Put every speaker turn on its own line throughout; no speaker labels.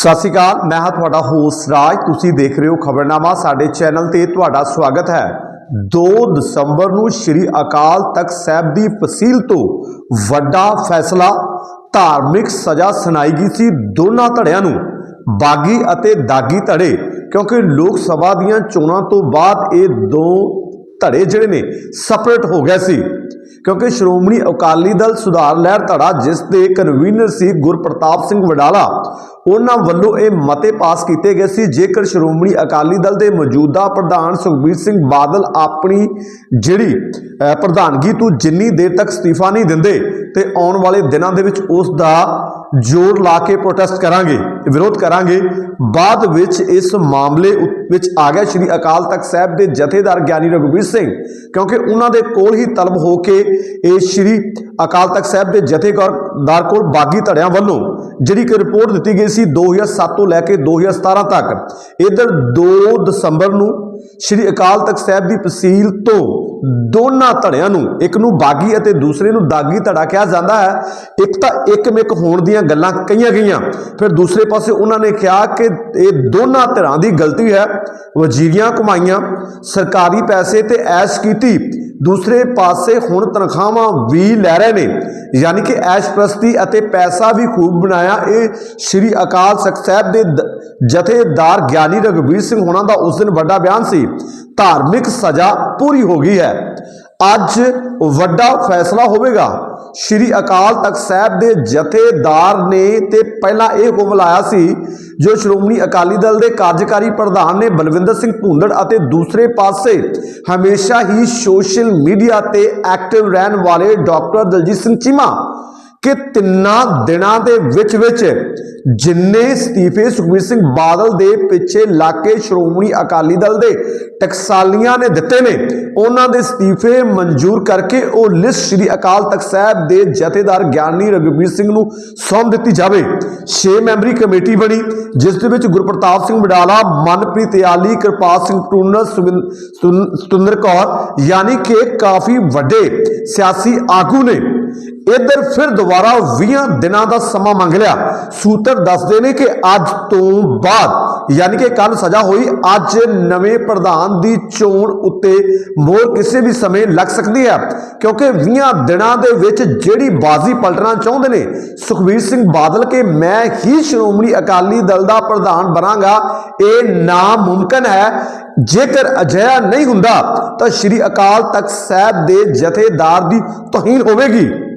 ਸਤਿ ਸ਼੍ਰੀ ਅਕਾਲ, ਮੈਂ ਹਾਂ ਤੁਹਾਡਾ ਹੋਸਟ ਰਾਜ। ਤੁਸੀਂ ਦੇਖ ਰਹੇ ਹੋ ਖਬਰਨਾਮਾ, ਸਾਡੇ ਚੈਨਲ ਤੇ ਤੁਹਾਡਾ ਸਵਾਗਤ ਹੈ। 2 ਦਸੰਬਰ ਨੂੰ ਸ੍ਰੀ ਅਕਾਲ ਤਖਤ ਸਾਹਿਬ ਦੀ ਫਸੀਲ ਤੋਂ ਵੱਡਾ ਫੈਸਲਾ, ਧਾਰਮਿਕ ਸਜ਼ਾ ਸੁਣਾਈ ਗਈ ਸੀ ਦੋਨਾਂ ਧੜਿਆਂ ਨੂੰ, ਬਾਗੀ ਅਤੇ ਦਾਗੀ ਧੜੇ, ਕਿਉਂਕਿ ਲੋਕ ਸਭਾ ਦੀਆਂ ਚੋਣਾਂ ਤੋਂ ਬਾਅਦ ਇਹ ਦੋ ਧੜੇ ਜਿਹੜੇ ਨੇ ਸਪਰੇਟ ਹੋ ਗਏ ਸੀ। ਕਿਉਂਕਿ ਸ਼੍ਰੋਮਣੀ ਅਕਾਲੀ ਦਲ ਸੁਧਾਰ ਲਹਿਰ ਧੜਾ, ਜਿਸ ਦੇ ਕਨਵੀਨਰ ਸੀ ਗੁਰਪ੍ਰਤਾਪ ਸਿੰਘ ਵਡਾਲਾ, ਉਹਨਾਂ ਵੱਲੋਂ ਇਹ ਮਤੇ ਪਾਸ ਕੀਤੇ ਗਏ ਸੀ। ਜੇਕਰ ਸ਼੍ਰੋਮਣੀ ਅਕਾਲੀ ਦਲ ਦੇ ਮੌਜੂਦਾ ਪ੍ਰਧਾਨ ਸੁਖਬੀਰ ਸਿੰਘ ਬਾਦਲ ਆਪਣੀ ਜਿਹੜੀ ਪ੍ਰਧਾਨਗੀ ਤੋਂ ਜਿੰਨੀ ਦੇਰ ਤੱਕ ਅਸਤੀਫਾ ਨਹੀਂ ਦਿੰਦੇ ਤੇ ਆਉਣ ਵਾਲੇ ਦਿਨਾਂ ਦੇ ਵਿੱਚ ਉਸ ਦਾ ਜ਼ੋਰ ਲਾ ਕੇ ਪ੍ਰੋਟੈਸਟ ਕਰਾਂਗੇ, ਵਿਰੋਧ ਕਰਾਂਗੇ। ਬਾਅਦ ਵਿੱਚ ਇਸ ਮਾਮਲੇ ਉ- ਵਿੱਚ ਆ ਗਿਆ ਸ਼੍ਰੀ ਅਕਾਲ ਤਖਤ ਸਾਹਿਬ ਦੇ ਜਥੇਦਾਰ ਗਿਆਨੀ ਰਘੁਵੀਰ ਸਿੰਘ, ਕਿਉਂਕਿ ਉਹਨਾਂ ਦੇ ਕੋਲ ਹੀ ਤਲਬ ਹੋ ਕੇ ਇਹ ਸ਼੍ਰੀ ਅਕਾਲ ਤਖਤ ਸਾਹਿਬ ਦੇ ਜਥੇਦਾਰ ਕੋਲ ਬਾਗੀ ਧੜਿਆਂ ਵੱਲੋਂ, ਜਿਹੜੀ ਕਿ ਰਿਪੋਰਟ ਦਿੱਤੀ ਗਈ ਸੀ 2007 ਤੋਂ ਲੈ ਕੇ 2017 ਤੱਕ, ਇਧਰ 2 ਦਸੰਬਰ ਨੂੰ ਸ਼੍ਰੀ ਅਕਾਲ ਤਖਤ ਸਾਹਿਬ ਦੀ ਤਹਿਸੀਲ ਤੋਂ ਦੋਨਾਂ ਧੜਿਆਂ ਨੂੰ, ਇੱਕ ਨੂੰ ਬਾਗੀ ਅਤੇ ਦੂਸਰੇ ਨੂੰ ਦਾਗੀ ਧੜਾ ਕਿਹਾ ਜਾਂਦਾ ਹੈ। ਇੱਕ ਤਾਂ ਇੱਕਮਿਕ ਹੋਣ ਦੀਆਂ ਗੱਲਾਂ ਕਹੀਆਂ ਗਈਆਂ। ਫਿਰ ਦੂਸਰੇ ਪਾਸੇ ਉਹਨਾਂ ਨੇ ਕਿਹਾ ਕਿ ਇਹ ਦੋਨਾਂ ਧਿਰਾਂ ਦੀ ਗਲਤੀ ਹੈ। ਵਜ਼ੀਰੀਆਂ ਕਮਾਈਆਂ ਸਰਕਾਰੀ ਪੈਸੇ ਤੇ ਐਸ਼ ਕੀਤੀ। ਦੂਸਰੇ ਪਾਸੇ ਹੁਣ ਤਨਖਾਹਾਂ ਵੀ ਲੈ ਰਹੇ ਨੇ। ਯਾਨੀ ਕਿ ਐਸ਼ ਪ੍ਰਸਤੀ ਅਤੇ ਪੈਸਾ ਵੀ ਖੂਬ ਬਣਾਇਆ। ਇਹ ਸ਼੍ਰੀ ਅਕਾਲ ਤਖਤ ਸਾਹਿਬ ਦੇ ਜਥੇਦਾਰ ਗਿਆਨੀ ਰਘਵੀਰ ਸਿੰਘ ਹੋਣਾ ਦਾ ਉਸ ਦਿਨ ਵੱਡਾ ਬਿਆਨ ਸੀ। ਧਾਰਮਿਕ ਸਜ਼ਾ ਪੂਰੀ ਹੋ ਗਈ ਹੈ। ਅੱਜ ਵੱਡਾ ਫੈਸਲਾ ਹੋਵੇਗਾ। ਸ਼੍ਰੀ ਅਕਾਲ ਤਖਤ ਸਾਹਿਬ ਦੇ ਜਥੇਦਾਰ ਨੇ ਤੇ ਪਹਿਲਾਂ ਇਹ ਹੁਕਮ ਲਾਇਆ ਸੀ, ਜੋ ਸ਼੍ਰੋਮਣੀ ਅਕਾਲੀ ਦਲ ਦੇ ਕਾਰਜਕਾਰੀ ਪ੍ਰਧਾਨ ਨੇ ਬਲਵਿੰਦਰ ਸਿੰਘ ਭੁੰਦੜ ਅਤੇ ਦੂਸਰੇ ਪਾਸੇ ਹਮੇਸ਼ਾ ਹੀ ਸੋਸ਼ਲ ਮੀਡੀਆ ਤੇ ਐਕਟਿਵ ਰਹਿਣ ਵਾਲੇ ਡਾਕਟਰ ਦਲਜੀਤ ਸਿੰਘ ਚੀਮਾ ਕਿ ਤਿੰਨਾਂ ਦਿਨਾਂ ਦੇ ਵਿੱਚ ਵਿੱਚ ਜਿੰਨੇ ਅਸਤੀਫੇ ਸੁਖਬੀਰ ਸਿੰਘ ਬਾਦਲ ਦੇ ਪਿੱਛੇ ਲੱਗ ਕੇ ਸ਼੍ਰੋਮਣੀ ਅਕਾਲੀ ਦਲ ਦੇ ਟਕਸਾਲੀਆਂ ਨੇ ਦਿੱਤੇ ਨੇ, ਉਹਨਾਂ ਦੇ ਅਸਤੀਫੇ ਮਨਜ਼ੂਰ ਕਰਕੇ ਉਹ ਲਿਸਟ ਸ੍ਰੀ ਅਕਾਲ ਤਖਤ ਸਾਹਿਬ ਦੇ ਜਥੇਦਾਰ ਗਿਆਨੀ ਰਘਬੀਰ ਸਿੰਘ ਨੂੰ ਸੌਂਪ ਦਿੱਤੀ ਜਾਵੇ। 6 ਮੈਂਬਰੀ ਕਮੇਟੀ ਬਣੀ, ਜਿਸ ਦੇ ਵਿੱਚ ਗੁਰਪ੍ਰਤਾਪ ਸਿੰਘ ਬਡਾਲਾ ਮਨਪ੍ਰੀਤ ਯਾਲੀ, ਕਿਰਪਾਲ ਸਿੰਘ ਟੂਨਰ, ਸੁਵਿੰ- ਸੁਨ- ਕੌਰ, ਯਾਨੀ ਕਿ ਕਾਫੀ ਵੱਡੇ ਸਿਆਸੀ ਆਗੂ ਨੇ। ਇੱਧਰ ਫਿਰ ਦੁਬਾਰਾ 20 ਦਿਨਾਂ ਦਾ ਸਮਾਂ ਮੰਗ ਲਿਆ। ਸੂਤਰ ਦੱਸਦੇ ਨੇ ਕਿ ਅੱਜ ਤੋਂ ਬਾਅਦ, ਯਾਨੀ ਕਿ ਕੱਲ ਸਜ਼ਾ ਹੋਈ, ਅੱਜ ਨਵੇਂ ਪ੍ਰਧਾਨ ਦੀ ਚੋਣ ਉੱਤੇ ਮੋਹਰ ਕਿਸੇ ਵੀ ਸਮੇਂ ਲੱਗ ਸਕਦੀ ਹੈ। ਕਿਉਂਕਿ 20 ਦਿਨਾਂ ਦੇ ਵਿੱਚ ਜਿਹੜੀ ਬਾਜ਼ੀ ਪਲਟਣਾ ਚਾਹੁੰਦੇ ਨੇ, ਸੁਖਬੀਰ ਸਿੰਘ ਬਾਦਲ ਕੇ ਮੈਂ ਹੀ ਸ਼੍ਰੋਮਣੀ ਅਕਾਲੀ ਦਲ ਦਾ ਪ੍ਰਧਾਨ ਬਣਾਂਗਾ, ਇਹ ਨਾਮੁਮਕਿਨ ਹੈ। ਜੇਕਰ ਅਜਿਹਾ ਨਹੀਂ ਹੁੰਦਾ, ਤਾਂ ਸ਼੍ਰੀ ਅਕਾਲ ਤਖਤ ਸਾਹਿਬ ਦੇ ਜਥੇਦਾਰ ਦੀ ਤੋਹੀਨ ਹੋਵੇਗੀ।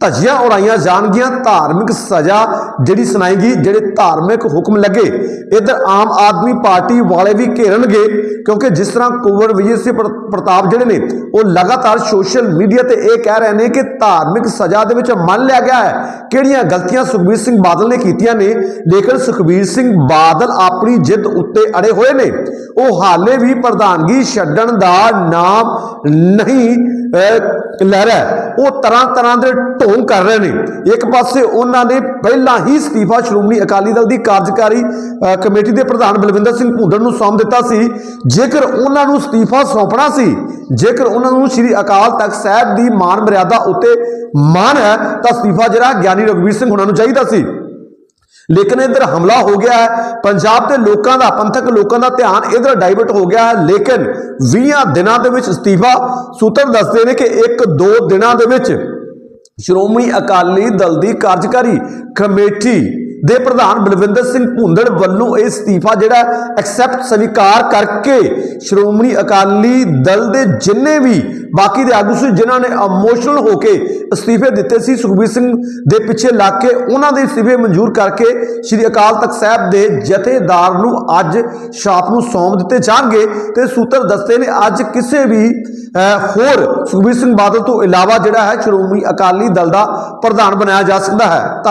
ਧੱਜੀਆਂ ਉਡਾਈਆਂ ਜਾਣਗੀਆਂ, ਧਾਰਮਿਕ ਸਜ਼ਾ ਜਿਹੜੀ ਸੁਣਾਏਗੀ, ਜਿਹੜੇ ਧਾਰਮਿਕ ਹੁਕਮ ਲੱਗੇ, ਇਧਰ ਆਮ ਆਦਮੀ ਪਾਰਟੀ ਵਾਲੇ ਵੀ ਘੇਰਨਗੇ, ਕਿਉਂਕਿ ਜਿਸ ਤਰ੍ਹਾਂ ਕੁੰਵਰ ਵਿਜੇ ਸਿੰਘ ਪ੍ਰਤਾਪ ਜਿਹੜੇ ਨੇ, ਉਹ ਲਗਾਤਾਰ ਸੋਸ਼ਲ ਮੀਡੀਆ ਤੇ ਇਹ ਕਹਿ ਰਹੇ ਨੇ ਕਿ ਧਾਰਮਿਕ ਸਜ਼ਾ ਦੇ ਵਿੱਚ ਮੰਨ ਲਿਆ ਗਿਆ ਹੈ, ਕਿਹੜੀਆਂ ਗਲਤੀਆਂ ਸੁਖਬੀਰ ਸਿੰਘ ਬਾਦਲ ਨੇ ਕੀਤੀਆਂ ਨੇ, ਲੇਕਿਨ ਸੁਖਬੀਰ ਸਿੰਘ ਬਾਦਲ ਆਪਣੀ ਜਿੱਦ ਉੱਤੇ ਅੜੇ ਹੋਏ ਨੇ। ਉਹ ਹਾਲੇ ਵੀ ਪ੍ਰਧਾਨਗੀ ਛੱਡਣ ਦਾ ਨਾਮ ਨਹੀਂ ਲਹਿਰਾ ਉਹ ਤਰ੍ਹਾਂ ਤਰ੍ਹਾਂ ਦੇ ਢੋਂਗ ਕਰ ਰਹੇ ਨੇ। ਇੱਕ ਪਾਸੇ ਉਹਨਾਂ ਨੇ ਪਹਿਲਾਂ ਹੀ ਅਸਤੀਫਾ ਸ਼੍ਰੋਮਣੀ ਅਕਾਲੀ ਦਲ ਦੀ ਕਾਰਜਕਾਰੀ ਕਮੇਟੀ ਦੇ ਪ੍ਰਧਾਨ ਬਲਵਿੰਦਰ ਸਿੰਘ ਭੁੰਦੜ ਨੂੰ ਸੌਂਪ ਦਿੱਤਾ ਸੀ। ਜੇਕਰ ਉਹਨਾਂ ਨੂੰ ਅਸਤੀਫਾ ਸੌਂਪਣਾ ਸੀ, ਜੇਕਰ ਉਹਨਾਂ ਨੂੰ ਸ੍ਰੀ ਅਕਾਲ ਤਖਤ ਸਾਹਿਬ ਦੀ ਮਾਨ ਮਰਿਆਦਾ ਉੱਤੇ ਮਾਨ ਹੈ, ਤਾਂ ਅਸਤੀਫਾ ਜਿਹੜਾ ਗਿਆਨੀ ਰਘਵੀਰ ਸਿੰਘ ਉਹਨਾਂ ਨੂੰ ਚਾਹੀਦਾ ਸੀ। ਲੇਕਿਨ ਇਧਰ ਹਮਲਾ ਹੋ ਗਿਆ ਹੈ। ਪੰਜਾਬ ਦੇ ਲੋਕਾਂ ਦਾ, ਪੰਥਕ ਲੋਕਾਂ ਦਾ ਧਿਆਨ ਇਧਰ ਡਾਈਵਰਟ ਹੋ ਗਿਆ ਹੈ। ਲੇਕਿਨ 20 ਦਿਨਾਂ ਦੇ ਵਿੱਚ ਅਸਤੀਫਾ ਸੂਤਰ ਦੱਸਦੇ ਨੇ ਕਿ ਇੱਕ ਦੋ ਦਿਨਾਂ ਦੇ ਵਿੱਚ ਸ਼੍ਰੋਮਣੀ ਅਕਾਲੀ ਦਲ ਦੀ ਕਾਰਜਕਾਰੀ ਕਮੇਟੀ ਦੇ ਪ੍ਰਧਾਨ ਬਲਵਿੰਦਰ ਸਿੰਘ ਭੁੰਦੜ ਵੱਲੋਂ ਇਹ ਅਸਤੀਫਾ ਜਿਹੜਾ ਐਕਸੈਪਟ ਸਵੀਕਾਰ ਕਰਕੇ ਸ਼੍ਰੋਮਣੀ ਅਕਾਲੀ ਦਲ ਦੇ ਜਿੰਨੇ ਵੀ ਬਾਕੀ ਦੇ ਆਗੂ ਸੀ, ਜਿਨ੍ਹਾਂ ਨੇ ਇਮੋਸ਼ਨਲ ਹੋ ਕੇ ਅਸਤੀਫੇ ਦਿੱਤੇ ਸੀ, ਸੁਖਬੀਰ ਸਿੰਘ ਦੇ ਪਿੱਛੇ ਲੱਗ ਕੇ ਉਹਨਾਂ ਦੇ ਅਸਤੀਫੇ ਮਨਜ਼ੂਰ ਕਰਕੇ ਸ੍ਰੀ ਅਕਾਲ ਤਖਤ ਸਾਹਿਬ ਦੇ ਜਥੇਦਾਰ ਨੂੰ ਅੱਜ ਸ਼ਾਪ ਨੂੰ ਸੌਂਪ ਦਿੱਤੇ ਜਾਣਗੇ ਤੇ ਸੂਤਰ ਦੱਸਦੇ ਨੇ ਅੱਜ ਕਿਸੇ ਵੀ ਹੋਰ ਸੁਖਬੀਰ ਸਿੰਘ ਬਾਦਲ ਤੋਂ ਇਲਾਵਾ ਜਿਹੜਾ ਹੈ ਸ਼੍ਰੋਮਣੀ ਅਕਾਲੀ ਦਲ ਦਾ ਪ੍ਰਧਾਨ ਬਣਾਇਆ ਜਾ ਸਕਦਾ ਹੈ। ਧੰਨ-